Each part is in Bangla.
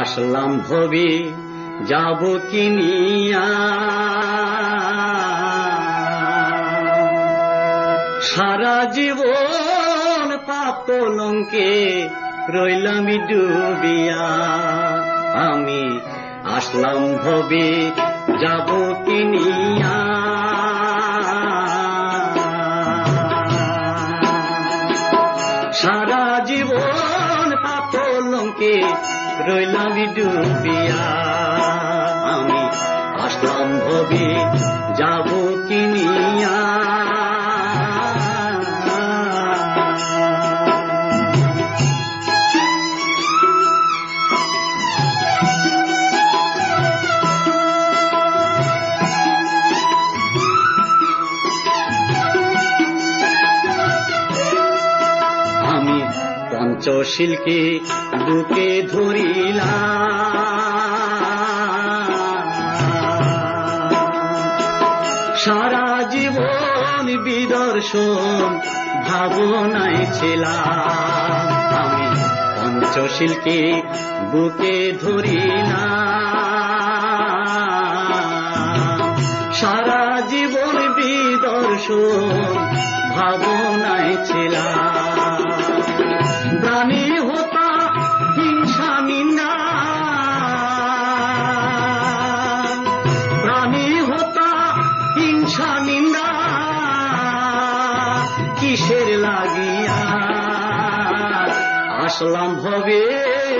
আসলাম ভবি, যাব কিনিয়া সারা জীবন পাপ কলঙ্কে রইলাম ডুবিয়া। আমি আসলাম ভবে, যাব কিনিয়া রইলাম ডুবিয়া আমি আসলাম ভবে যাব পঞ্চশীলকে বুকে ধরিলাম। সারা জীবন বিদর্শন ভাবনায় ছিলাম। আমি পঞ্চশীলকে বুকে ধরিলাম। সারা জীবন বিদর্শন ভাবনায় ছিলাম। নিন্দা কিসের লাগিয়া? আসলাম ভবে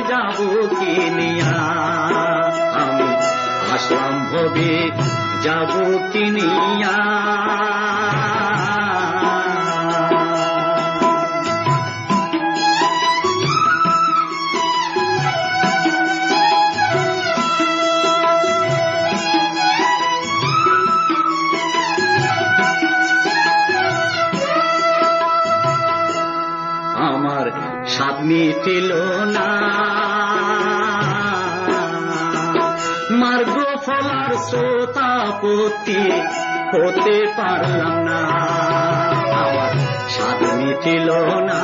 যাব কিনিয়া আমি আসলাম ভবে যাব কিনিয়া মিটিল না। মার্গ ফলার শ্রোতাপতি হতে পারলাম না। আমার স্বাদ মিটিল না।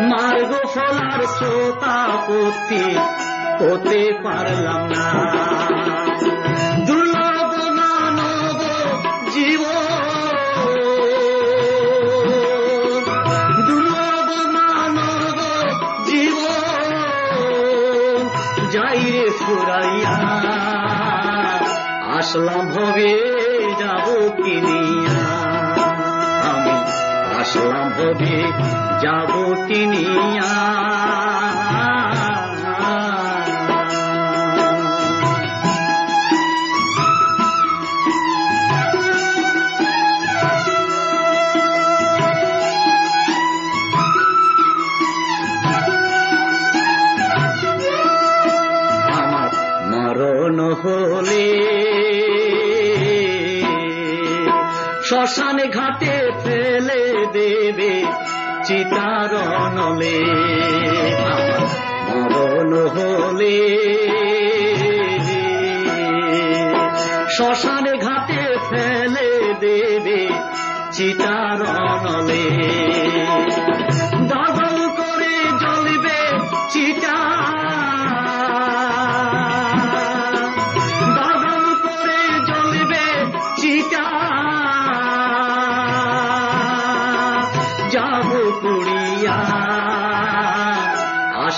মার্গ ফলার শ্রোতাপতি হতে পারলাম না। ফুরাইয়া আসলাম ভবে যাব কিনিয়া আমি আসলাম ভবে যাব কিনিয়া হলে শ্মশানে ঘাটে ফেলে দেবে চিতারণলে মরণ হলে। শ্মশানে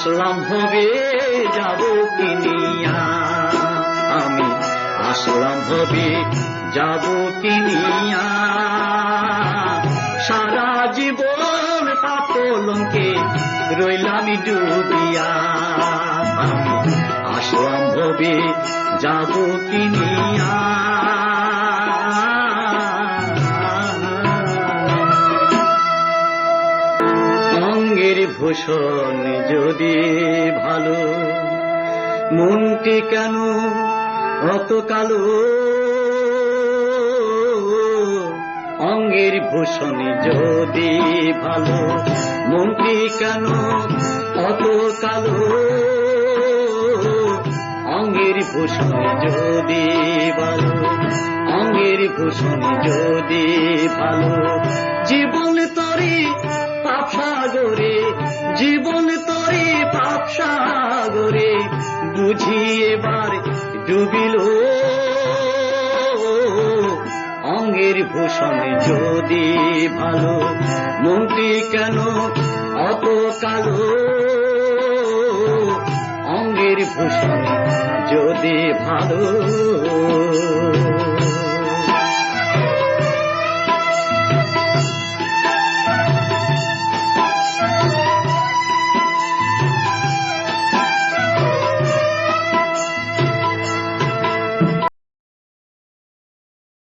আসলাম হবে যাব কিনিয়া আমি আসলাম হবে যাব কিনিয়া সারা জীবন পাপলঙ্কে রইলাম ডুবিয়া। আমি আসলাম হবে যাব কিনিয়া ভূষণ যদি ভালো মনটি কেন অত কালো? অঙ্গের ভূষণ যদি ভালো মনটি কেন অত কালো? অঙ্গের ভূষণ যদি ভালো, অঙ্গের ভূষণ যদি ভালো জীবন তরি পাপ সাগরে বুঝি এবার ডুবিল। অঙ্গের ভূষণ যদি ভালো, মন্ত্রী কেন অত কালো? অঙ্গের ভূষণ যদি ভালো